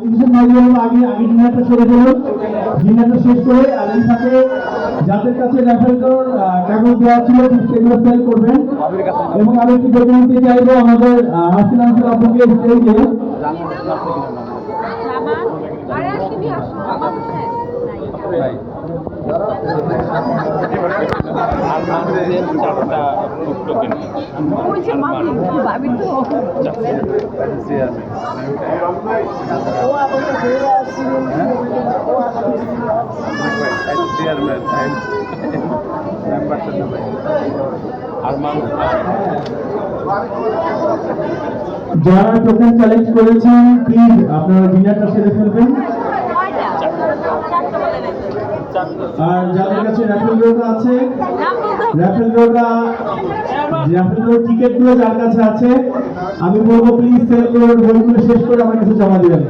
আগে আগে ডিনারটা সেরে ফেলুন ডিনারটা শেষ করে এই সাথে যাদের কাছে রেফারেন্ডর কাগজ দেওয়া ছিল সেগুলো সেল করবেন। এবং আমি একটু দেখে নিতে চাইব আমাদের হাসিন আপনাকে স্টেজে ভাবি তো যারা টোকেন চ্যালেঞ্জ করেছেন প্লিজ আপনারা ডিনারটা সেরে ফেলবেন। চারটা নাই আর যাদের কাছে আছে যার কাছে আছে, আমি বলব প্লিজ সেল করে বইগুলো শেষ করে আমার কাছে জমা দেবেন